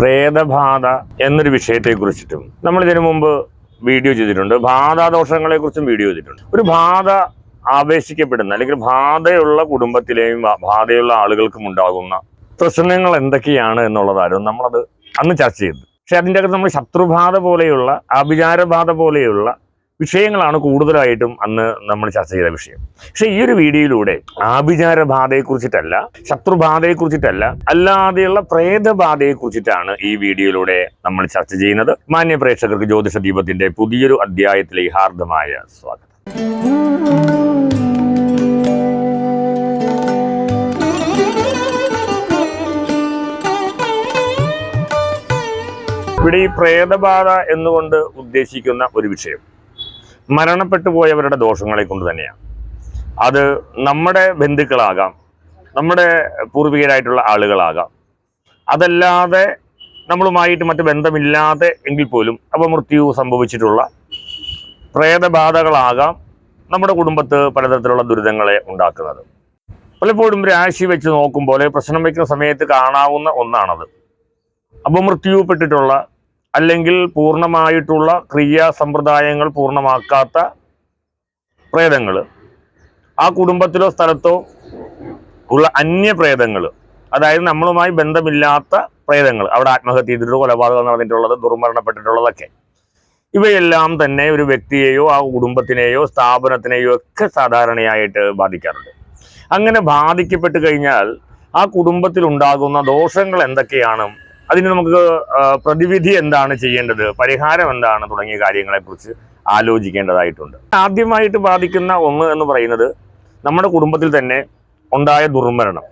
പ്രേതബാധ എന്നൊരു വിഷയത്തെ കുറിച്ചിട്ടും നമ്മൾ ഇതിനു മുമ്പ് വീഡിയോ ചെയ്തിട്ടുണ്ട്. ബാധാദോഷങ്ങളെ കുറിച്ചും വീഡിയോ ചെയ്തിട്ടുണ്ട്. ഒരു ബാധ ആവേശിക്കപ്പെടുന്ന അല്ലെങ്കിൽ ബാധയുള്ള കുടുംബത്തിലെയും ബാധയുള്ള ആളുകൾക്കും ഉണ്ടാകുന്ന പ്രശ്നങ്ങൾ എന്തൊക്കെയാണ് എന്നുള്ളതായിരുന്നു നമ്മളത് അന്ന് ചർച്ച ചെയ്തത്. പക്ഷെ അതിന്റെ അകത്ത് നമ്മൾ ശത്രുബാധ പോലെയുള്ള അഭിചാരബാധ പോലെയുള്ള വിഷയങ്ങളാണ് കൂടുതലായിട്ടും അന്ന് നമ്മൾ ചർച്ച ചെയ്ത വിഷയം. പക്ഷെ ഈ ഒരു വീഡിയോയിലൂടെ ആഭിചാര ശത്രുബാധയെ കുറിച്ചിട്ടല്ല അല്ലാതെയുള്ള പ്രേതബാധയെ കുറിച്ചിട്ടാണ് ഈ വീഡിയോയിലൂടെ നമ്മൾ ചർച്ച ചെയ്യുന്നത്. മാന്യ പ്രേക്ഷകർക്ക് ജ്യോതിഷ ദീപത്തിന്റെ പുതിയൊരു അധ്യായത്തിലെ ഹാർദമായ സ്വാഗതം. ഇവിടെ ഈ പ്രേതബാധ എന്നുകൊണ്ട് ഉദ്ദേശിക്കുന്ന ഒരു വിഷയം മരണപ്പെട്ടു പോയവരുടെ ദോഷങ്ങളെ കൊണ്ട് തന്നെയാണ്. അത് നമ്മുടെ ബന്ധുക്കളാകാം നമ്മുടെ പൂർവികരായിട്ടുള്ള ആളുകളാകാം. അതല്ലാതെ നമ്മളുമായിട്ട് മറ്റ് ബന്ധമില്ലാതെ എങ്കിൽ പോലും അപമൃത്യു സംഭവിച്ചിട്ടുള്ള പ്രേതബാധകളാകാം നമ്മുടെ കുടുംബത്ത് പലതരത്തിലുള്ള ദുരിതങ്ങളെ ഉണ്ടാക്കുന്നത്. പലപ്പോഴും രാശി വെച്ച് നോക്കുമ്പോൾ പ്രശ്നം വയ്ക്കുന്ന സമയത്ത് കാണാവുന്ന ഒന്നാണത്. അപമൃത്യുപ്പെട്ടിട്ടുള്ള അല്ലെങ്കിൽ പൂർണമായിട്ടുള്ള ക്രിയാ സമ്പ്രദായങ്ങൾ പൂർണമാക്കാത്ത പ്രേതങ്ങൾ. ആ കുടുംബത്തിലോ സ്ഥലത്തോ ഉള്ള അന്യപ്രേതങ്ങൾ അതായത് നമ്മളുമായി ബന്ധമില്ലാത്ത പ്രേതങ്ങൾ അവിടെ ആത്മഹത്യ ചെയ്തിട്ട് കൊലപാതകം നടന്നിട്ടുള്ളത് ദുർമരണപ്പെട്ടിട്ടുള്ളതൊക്കെ. ഇവയെല്ലാം തന്നെ ഒരു വ്യക്തിയെയോ ആ കുടുംബത്തിനെയോ സ്ഥാപനത്തിനെയോ ഒക്കെ സാധാരണയായിട്ട് ബാധിക്കാറുണ്ട്. അങ്ങനെ ബാധിക്കപ്പെട്ട് കഴിഞ്ഞാൽ ആ കുടുംബത്തിലുണ്ടാകുന്ന ദോഷങ്ങൾ എന്തൊക്കെയാണ്? അതിന് നമുക്ക് പ്രതിവിധി എന്താണ് ചെയ്യേണ്ടത്? പരിഹാരം എന്താണ്? തുടങ്ങിയ കാര്യങ്ങളെക്കുറിച്ച് ആലോചിക്കേണ്ടതായിട്ടുണ്ട്. ആദ്യമായിട്ട് ബാധിക്കുന്ന ഒന്ന് എന്ന് പറയുന്നത് നമ്മുടെ കുടുംബത്തിൽ തന്നെ ഉണ്ടായ ദുർമരണം.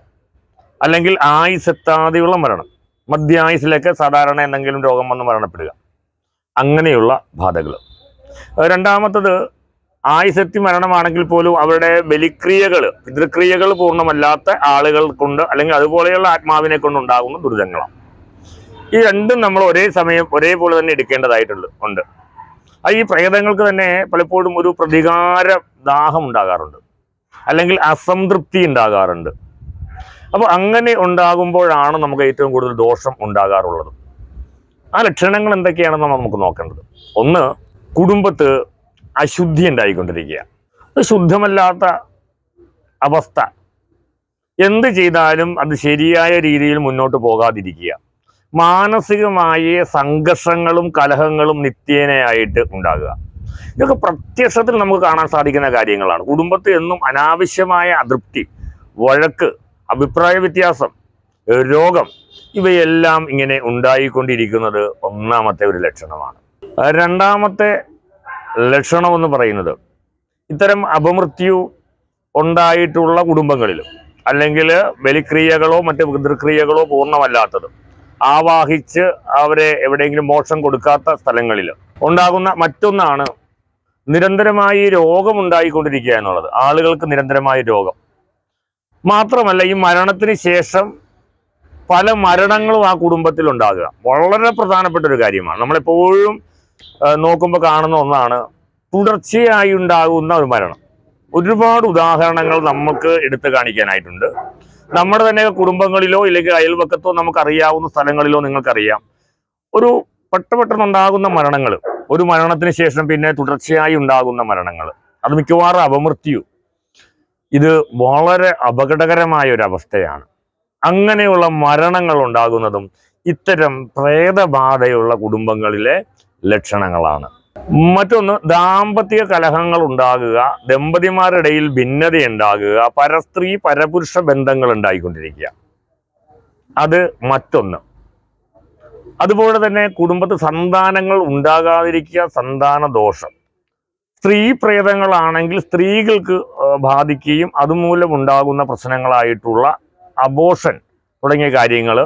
അല്ലെങ്കിൽ ആയുസെത്താതെയുള്ള മരണം. മധ്യായുസിലൊക്കെ സാധാരണ എന്തെങ്കിലും രോഗം വന്ന് മരണപ്പെടുക. അങ്ങനെയുള്ള ബാധകൾ. രണ്ടാമത്തത് ആയുസെത്തി മരണമാണെങ്കിൽ പോലും അവരുടെ ബലിക്രിയകൾ പിതൃക്രിയകൾ പൂർണമല്ലാത്ത ആളുകൾ കൊണ്ട് അല്ലെങ്കിൽ അതുപോലെയുള്ള ആത്മാവിനെ കൊണ്ടുണ്ടാകുന്ന ദുരിതങ്ങളാണ്. ഈ രണ്ടും നമ്മൾ ഒരേ സമയം ഒരേപോലെ തന്നെ എടുക്കേണ്ടതായിട്ടുണ്ട് ഉണ്ട്. അത് ഈ പ്രേതങ്ങൾക്ക് തന്നെ പലപ്പോഴും ഒരു പ്രതികാര ദാഹം ഉണ്ടാകാറുണ്ട് അല്ലെങ്കിൽ അസംതൃപ്തി ഉണ്ടാകാറുണ്ട്. അപ്പോൾ അങ്ങനെ ഉണ്ടാകുമ്പോഴാണ് നമുക്ക് ഏറ്റവും കൂടുതൽ ദോഷം ഉണ്ടാകാറുള്ളത്. ആ ലക്ഷണങ്ങൾ എന്തൊക്കെയാണെന്ന് നമുക്ക് നോക്കേണ്ടത്. ഒന്ന് കുടുംബത്ത് അശുദ്ധി ഉണ്ടായിക്കൊണ്ടിരിക്കുക. ശുദ്ധമല്ലാത്ത അവസ്ഥ. എന്ത് ചെയ്താലും അത് ശരിയായ രീതിയിൽ മുന്നോട്ട് പോകാതിരിക്കുക. മാനസികമായ സംഘർഷങ്ങളും കലഹങ്ങളും നിത്യേനയായിട്ട് ഉണ്ടാകുക. ഇതൊക്കെ പ്രത്യക്ഷത്തിൽ നമുക്ക് കാണാൻ സാധിക്കുന്ന കാര്യങ്ങളാണ്. കുടുംബത്തിൽ എന്നും അനാവശ്യമായ അതൃപ്തി വഴക്ക് അഭിപ്രായ വ്യത്യാസം രോഗം ഇവയെല്ലാം ഇങ്ങനെ ഉണ്ടായിക്കൊണ്ടിരിക്കുന്നത് ഒന്നാമത്തെ ഒരു ലക്ഷണമാണ്. രണ്ടാമത്തെ ലക്ഷണം എന്ന് പറയുന്നത് ഇത്തരം അപമൃത്യു ഉണ്ടായിട്ടുള്ള കുടുംബങ്ങളിലും അല്ലെങ്കിൽ ബലിക്രിയകളോ മറ്റ് പിതൃക്രിയകളോ പൂർണമല്ലാത്തത് ആവാഹിച്ച് അവരെ എവിടെയെങ്കിലും മോഷം കൊടുക്കാത്ത സ്ഥലങ്ങളിൽ ഉണ്ടാകുന്ന മറ്റൊന്നാണ് നിരന്തരമായി രോഗമുണ്ടായിക്കൊണ്ടിരിക്കുക എന്നുള്ളത്. ആളുകൾക്ക് നിരന്തരമായ രോഗം. മാത്രമല്ല ഈ മരണത്തിന് ശേഷം പല മരണങ്ങളും ആ കുടുംബത്തിൽ ഉണ്ടാകുക വളരെ പ്രധാനപ്പെട്ട ഒരു കാര്യമാണ്. നമ്മളെപ്പോഴും നോക്കുമ്പോൾ കാണുന്ന ഒന്നാണ് തുടർച്ചയായി ഉണ്ടാകുന്ന ഒരു മരണം. ഒരുപാട് ഉദാഹരണങ്ങൾ നമുക്ക് എടുത്തു കാണിക്കാനായിട്ടുണ്ട്. നമ്മുടെ തന്നെ കുടുംബങ്ങളിലോ ഇല്ലെങ്കിൽ അയൽവക്കത്തോ നമുക്കറിയാവുന്ന സ്ഥലങ്ങളിലോ നിങ്ങൾക്കറിയാം. ഒരു പെട്ടെന്നുണ്ടാകുന്ന മരണങ്ങൾ ഒരു മരണത്തിന് ശേഷം പിന്നെ തുടർച്ചയായി ഉണ്ടാകുന്ന മരണങ്ങൾ അത് മിക്കവാറും അപമൃത്യു. ഇത് വളരെ അപകടകരമായ ഒരു അവസ്ഥയാണ് അങ്ങനെയുള്ള മരണങ്ങൾ ഉണ്ടാകുന്നതും ഇത്തരം പ്രേതബാധയുള്ള കുടുംബങ്ങളിലെ ലക്ഷണങ്ങളാണ്. മറ്റൊന്ന് ദാമ്പത്യ കലഹങ്ങൾ ഉണ്ടാകുക ദമ്പതിമാരുടെയിൽ ഭിന്നത ഉണ്ടാകുക പരസ്ത്രീ പരപുരുഷ ബന്ധങ്ങൾ ഉണ്ടായിക്കൊണ്ടിരിക്കുക. അത് മറ്റൊന്ന്. അതുപോലെ തന്നെ കുടുംബത്തിൽ സന്താനങ്ങൾ ഉണ്ടാകാതിരിക്കുക സന്താന ദോഷം. സ്ത്രീ പ്രേതങ്ങളാണെങ്കിൽ സ്ത്രീകൾക്ക് ബാധിക്കുകയും അതുമൂലം ഉണ്ടാകുന്ന പ്രശ്നങ്ങളായിട്ടുള്ള അബോഷൻ തുടങ്ങിയ കാര്യങ്ങൾ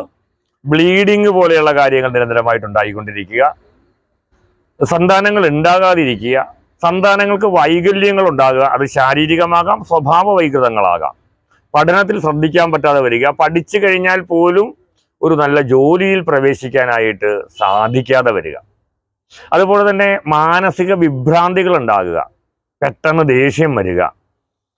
ബ്ലീഡിങ് പോലെയുള്ള കാര്യങ്ങൾ നിരന്തരമായിട്ട് ഉണ്ടായിക്കൊണ്ടിരിക്കുക. സന്താനങ്ങൾ ഉണ്ടാകാതിരിക്കുക സന്താനങ്ങൾക്ക് വൈകല്യങ്ങൾ ഉണ്ടാകുക അത് ശാരീരികമാകാം സ്വഭാവ വൈകൃതങ്ങളാകാം. പഠനത്തിൽ ശ്രദ്ധിക്കാൻ പറ്റാതെ വരിക. പഠിച്ചു കഴിഞ്ഞാൽ പോലും ഒരു നല്ല ജോലിയിൽ പ്രവേശിക്കാനായിട്ട് സാധിക്കാതെ വരിക. അതുപോലെ തന്നെ മാനസിക വിഭ്രാന്തികൾ ഉണ്ടാകുക. പെട്ടെന്ന് ദേഷ്യം വരിക.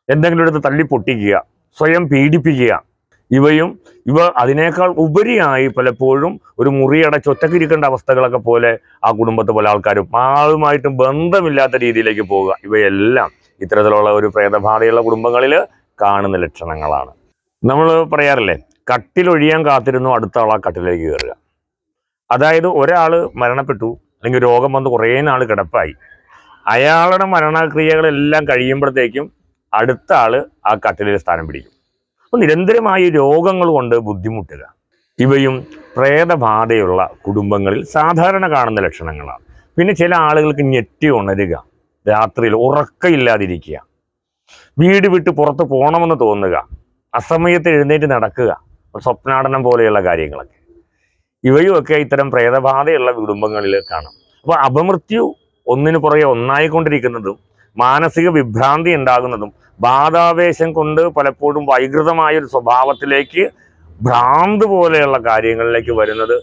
എന്തെങ്കിലും എടുത്ത് തള്ളി പൊട്ടിക്കുക. സ്വയം പീഡിപ്പിക്കുക. ഇവയും ഇവ അതിനേക്കാൾ ഉപരിയായി പലപ്പോഴും ഒരു മുറിയടച്ച് ഒറ്റക്കിരിക്കേണ്ട അവസ്ഥകളൊക്കെ പോലെ ആ കുടുംബത്തെ പല ആൾക്കാരും ആളുമായിട്ടും ബന്ധമില്ലാത്ത രീതിയിലേക്ക് പോവുക. ഇവയെല്ലാം ഇത്തരത്തിലുള്ള ഒരു പ്രേതബാധയുള്ള കുടുംബങ്ങളിൽ കാണുന്ന ലക്ഷണങ്ങളാണ്. നമ്മൾ പറയാറില്ലേ കട്ടിലൊഴിയാൻ കാത്തിരുന്നു അടുത്ത ആൾ ആ കട്ടിലേക്ക് കയറുക. അതായത് ഒരാൾ മരണപ്പെട്ടു അല്ലെങ്കിൽ രോഗം വന്ന് കുറേ നാൾ കിടപ്പായി. അയാളുടെ മരണക്രിയകളെല്ലാം കഴിയുമ്പോഴത്തേക്കും അടുത്ത ആൾ ആ കട്ടിലിൽ സ്ഥാനം പിടിക്കും. അപ്പോൾ നിരന്തരമായി രോഗങ്ങൾ കൊണ്ട് ബുദ്ധിമുട്ടുക. ഇവയും പ്രേതബാധയുള്ള കുടുംബങ്ങളിൽ സാധാരണ കാണുന്ന ലക്ഷണങ്ങളാണ്. പിന്നെ ചില ആളുകൾക്ക് ഞെട്ടി ഉണരുക രാത്രിയിൽ ഉറക്കമില്ലാതിരിക്കുക വീട് വിട്ട് പുറത്ത് പോകണമെന്ന് തോന്നുക അസമയത്ത് എഴുന്നേറ്റ് നടക്കുക സ്വപ്നാടനം പോലെയുള്ള കാര്യങ്ങളൊക്കെ. ഇവയുമൊക്കെ ഇത്തരം പ്രേതബാധയുള്ള കുടുംബങ്ങളിൽ കാണാം. അപ്പോൾ അപമൃത്യു ഒന്നിനു പുറകെ ഒന്നായിക്കൊണ്ടിരിക്കുന്നതും മാനസിക വിഭ്രാന്തി ഉണ്ടാകുന്നതും ബാധാവേശം കൊണ്ട് പലപ്പോഴും വൈകൃതമായ ഒരു സ്വഭാവത്തിലേക്ക് ഭ്രാന്ത് പോലെയുള്ള കാര്യങ്ങളിലേക്ക് വരുന്നത്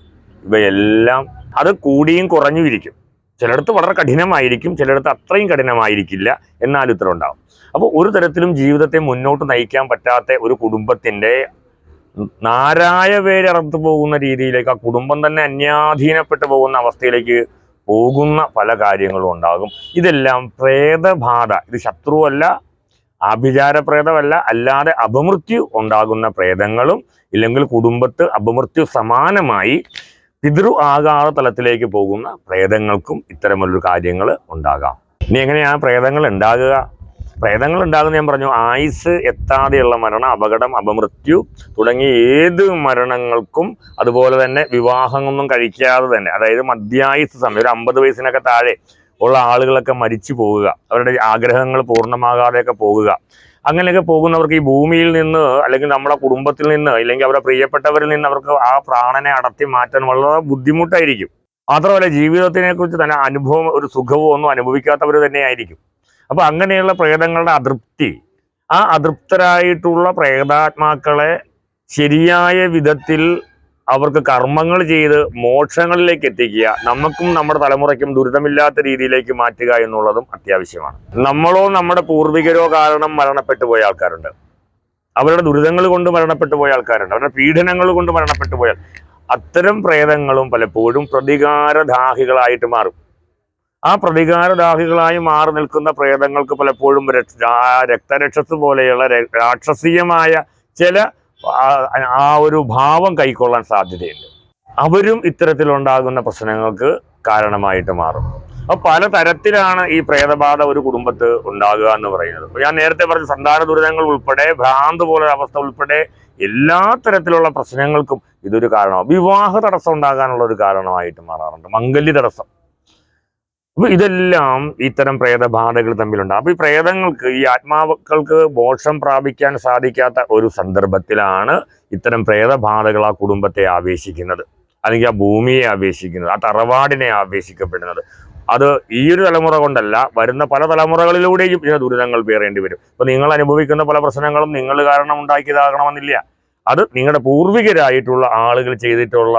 ഇവയെല്ലാം അത് കൂടിയും കുറഞ്ഞും ഇരിക്കും. ചിലയിടത്ത് വളരെ കഠിനമായിരിക്കും ചിലയിടത്ത് അത്രയും കഠിനമായിരിക്കില്ല എന്നാലും ഇത്ര ഉണ്ടാകും അപ്പോൾ ഒരു തരത്തിലും ജീവിതത്തെ മുന്നോട്ട് നയിക്കാൻ പറ്റാത്ത ഒരു കുടുംബത്തിന്റെ നാരായ പേരറുത്തു പോകുന്ന രീതിയിലേക്ക് ആ കുടുംബം തന്നെ അന്യാധീനപ്പെട്ടു പോകുന്ന അവസ്ഥയിലേക്ക് പോകുന്ന പല കാര്യങ്ങളും ഉണ്ടാകും. ഇതെല്ലാം പ്രേതബാധ. ഇത് ശത്രുവല്ല ആഭിചാര പ്രേതമല്ല അല്ലാതെ അപമൃത്യു ഉണ്ടാകുന്ന പ്രേതങ്ങളും ഇല്ലെങ്കിൽ കുടുംബത്ത് അപമൃത്യു സമാനമായി പിതൃ ആകാര തലത്തിലേക്ക് പോകുന്ന പ്രേതങ്ങൾക്കും ഇത്തരമൊരു കാര്യങ്ങൾ ഉണ്ടാകാം. ഇനി എങ്ങനെയാണ് പ്രേതങ്ങൾ ഉണ്ടാകുക? പ്രേതങ്ങൾ ഉണ്ടാകുന്ന ഞാൻ പറഞ്ഞു ആയുസ് എത്താതെയുള്ള മരണം അപകടം അപമൃത്യു തുടങ്ങി ഏത് മരണങ്ങൾക്കും അതുപോലെ തന്നെ വിവാഹമൊന്നും കഴിക്കാതെ തന്നെ അതായത് മധ്യായുസ് സമയം ഒരു അമ്പത് വയസ്സിനൊക്കെ താഴെ ഉള്ള ആളുകളൊക്കെ മരിച്ചു പോവുക അവരുടെ ആഗ്രഹങ്ങൾ പൂർണമാകാതെയൊക്കെ പോകുക അങ്ങനെയൊക്കെ പോകുന്നവർക്ക് ഈ ഭൂമിയിൽ നിന്ന് അല്ലെങ്കിൽ നമ്മുടെ കുടുംബത്തിൽ നിന്ന് അല്ലെങ്കിൽ അവരുടെ പ്രിയപ്പെട്ടവരിൽ നിന്ന് അവർക്ക് ആ പ്രാണനെ അടർത്തി മാറ്റാൻ വളരെ ബുദ്ധിമുട്ടായിരിക്കും. മാത്രമല്ല ജീവിതത്തിനെ കുറിച്ച് തന്നെ അനുഭവം ഒരു സുഖവും ഒന്നും അനുഭവിക്കാത്തവർ തന്നെയായിരിക്കും. അപ്പൊ അങ്ങനെയുള്ള പ്രേതങ്ങളുടെ അതൃപ്തി. ആ അതൃപ്തരായിട്ടുള്ള പ്രേതാത്മാക്കളെ ശരിയായ വിധത്തിൽ അവർക്ക് കർമ്മങ്ങൾ ചെയ്ത് മോക്ഷങ്ങളിലേക്ക് എത്തിക്കുക നമുക്കും നമ്മുടെ തലമുറയ്ക്കും ദുരിതമില്ലാത്ത രീതിയിലേക്ക് മാറ്റുക എന്നുള്ളതും അത്യാവശ്യമാണ്. നമ്മളോ നമ്മുടെ പൂർവികരോ കാരണം മരണപ്പെട്ടു പോയ ആൾക്കാരുണ്ട്. അവരുടെ ദുരിതങ്ങൾ കൊണ്ട് മരണപ്പെട്ടു പോയ ആൾക്കാരുണ്ട്. അവരുടെ പീഡനങ്ങൾ കൊണ്ട് മരണപ്പെട്ടു പോയാൽ അത്തരം പ്രേതങ്ങളും പലപ്പോഴും പ്രതികാരദാഹികളായിട്ട് മാറും. ആ പ്രതികാരദാഹികളായി മാറി നിൽക്കുന്ന പ്രേതങ്ങൾക്ക് പലപ്പോഴും രക്തരക്ഷസ് പോലെയുള്ള രാക്ഷസീയമായ ചില ആ- ഒരു ഭാവം കൈക്കൊള്ളാൻ സാധ്യതയുണ്ട്. അവരും ഇത്തരത്തിലുണ്ടാകുന്ന പ്രശ്നങ്ങൾക്ക് കാരണമായിട്ട് മാറും. അപ്പൊ പല തരത്തിലാണ് ഈ പ്രേതബാധ ഒരു കുടുംബത്ത് ഉണ്ടാകുക എന്ന് പറയുന്നത്. ഞാൻ നേരത്തെ പറഞ്ഞ സന്താന ദുരിതങ്ങൾ ഉൾപ്പെടെ ഭ്രാന്ത് പോലെ അവസ്ഥ ഉൾപ്പെടെ എല്ലാ തരത്തിലുള്ള പ്രശ്നങ്ങൾക്കും ഇതൊരു കാരണമാണ് വിവാഹ തടസ്സം ഉണ്ടാകാനുള്ള ഒരു കാരണമായിട്ട് മാറാറുണ്ട്. മംഗല്യ തടസ്സം. അപ്പൊ ഇതെല്ലാം ഇത്തരം പ്രേതബാധകൾ തമ്മിലുണ്ട്. അപ്പൊ ഈ പ്രേതങ്ങൾക്ക് ഈ ആത്മാക്കൾക്ക് മോക്ഷം പ്രാപിക്കാൻ സാധിക്കാത്ത ഒരു സന്ദർഭത്തിലാണ് ഇത്തരം പ്രേതബാധകൾ ആ കുടുംബത്തെ ആവേശിക്കുന്നത്. അല്ലെങ്കിൽ ആ ഭൂമിയെ ആവേശിക്കുന്നത് ആ തറവാടിനെ ആവേശിക്കപ്പെടുന്നത്. അത് ഈ ഒരു തലമുറ കൊണ്ടല്ല വരുന്ന പല തലമുറകളിലൂടെയും ഇതിന് ദുരിതങ്ങൾ പേറേണ്ടി വരും. അപ്പോൾ നിങ്ങൾ അനുഭവിക്കുന്ന പല പ്രശ്നങ്ങളും നിങ്ങൾ കാരണം ഉണ്ടാക്കിയതാകണമെന്നില്ല. അത് നിങ്ങളുടെ പൂർവികരായിട്ടുള്ള ആളുകൾ ചെയ്തിട്ടുള്ള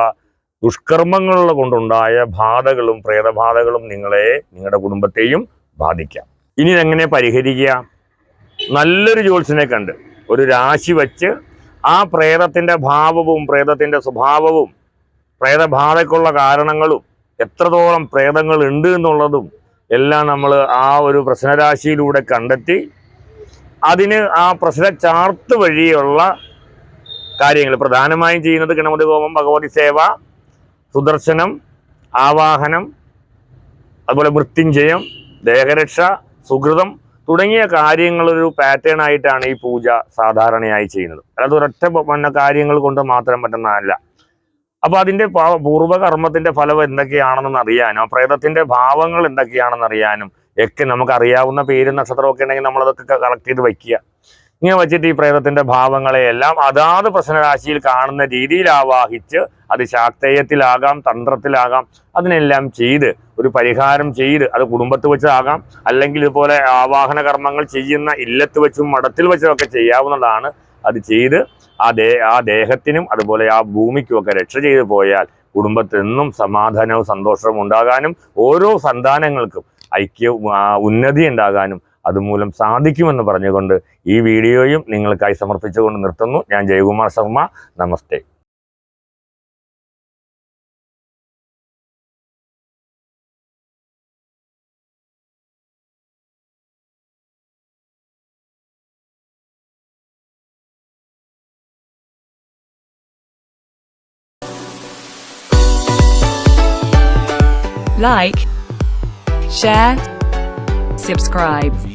ദുഷ്കർമ്മങ്ങൾ കൊണ്ടുണ്ടായ ബാധകളും പ്രേതബാധകളും നിങ്ങളെ നിങ്ങളുടെ കുടുംബത്തെയും ബാധിക്കാം. ഇനി എങ്ങനെ പരിഹരിക്കുക? നല്ലൊരു ജ്യോത്സ്യനെ കണ്ട് ഒരു രാശി വച്ച് ആ പ്രേതത്തിന്റെ ഭാവവും പ്രേതത്തിന്റെ സ്വഭാവവും പ്രേതബാധയ്ക്കുള്ള കാരണങ്ങളും എത്രത്തോളം പ്രേതങ്ങൾ ഉണ്ട് എന്നുള്ളതും എല്ലാം നമ്മൾ ആ ഒരു പ്രശ്നരാശിയിലൂടെ കണ്ടെത്തി അതിന് ആ പ്രശ്ന ചാർത്ത് വഴിയുള്ള കാര്യങ്ങൾ. പ്രധാനമായും ചെയ്യുന്നത് ഗണപതി ഹോമം ഭഗവതി സേവ സുദർശനം ആവാഹനം അതുപോലെ മൃത്യുഞ്ജയം ദേഹരക്ഷ സുഹൃതം തുടങ്ങിയ കാര്യങ്ങളൊരു പാറ്റേൺ ആയിട്ടാണ് ഈ പൂജ സാധാരണയായി ചെയ്യുന്നത്. അല്ലാതെ ഒരൊറ്റ വന്ന കാര്യങ്ങൾ കൊണ്ട് മാത്രം പറ്റുന്നതല്ല. അപ്പോൾ അതിന്റെ പൂർവകർമ്മത്തിന്റെ ഫലം എന്തൊക്കെയാണെന്ന് അറിയാനും ആ പ്രേതത്തിന്റെ ഭാവങ്ങൾ എന്തൊക്കെയാണെന്ന് അറിയാനും ഒക്കെ നമുക്ക് അറിയാവുന്ന പേരും നക്ഷത്രമൊക്കെ ഉണ്ടെങ്കിൽ നമ്മൾ അതൊക്കെ കളക്ട് ചെയ്ത് വെക്കുക ഇങ്ങനെ വെച്ചിട്ട് ഈ പ്രേതത്തിന്റെ ഭാവങ്ങളെയെല്ലാം അതാത് പ്രശ്നരാശിയിൽ കാണുന്ന രീതിയിൽ ആവാഹിച്ച് അത് ശാക്തേയത്തിലാകാം തന്ത്രത്തിലാകാം അതിനെല്ലാം ചെയ്ത് ഒരു പരിഹാരം ചെയ്ത് അത് കുടുംബത്ത് വെച്ചതാകാം അല്ലെങ്കിൽ ഇതുപോലെ ആവാഹന കർമ്മങ്ങൾ ചെയ്യുന്ന ഇല്ലത്ത് വെച്ചും മഠത്തിൽ വെച്ചും ഒക്കെ ചെയ്യാവുന്നതാണ് അത് ചെയ്ത് ആ ദേ ആ ദേഹത്തിനും അതുപോലെ ആ ഭൂമിക്കും ഒക്കെ രക്ഷ ചെയ്തു പോയാൽ കുടുംബത്തിൽ നിന്നും സമാധാനവും സന്തോഷവും ഉണ്ടാകാനും ഓരോ സന്താനങ്ങൾക്കും ഐക്യവും ഉന്നതി ഉണ്ടാകാനും അതുമൂലം സാധിക്കുമെന്ന് പറഞ്ഞുകൊണ്ട് ഈ വീഡിയോയും നിങ്ങൾക്കായി സമർപ്പിച്ചുകൊണ്ട് നിർത്തുന്നു. ഞാൻ ജയകുമാർ ശർമ്മ. നമസ്തേ. Like, share, subscribe.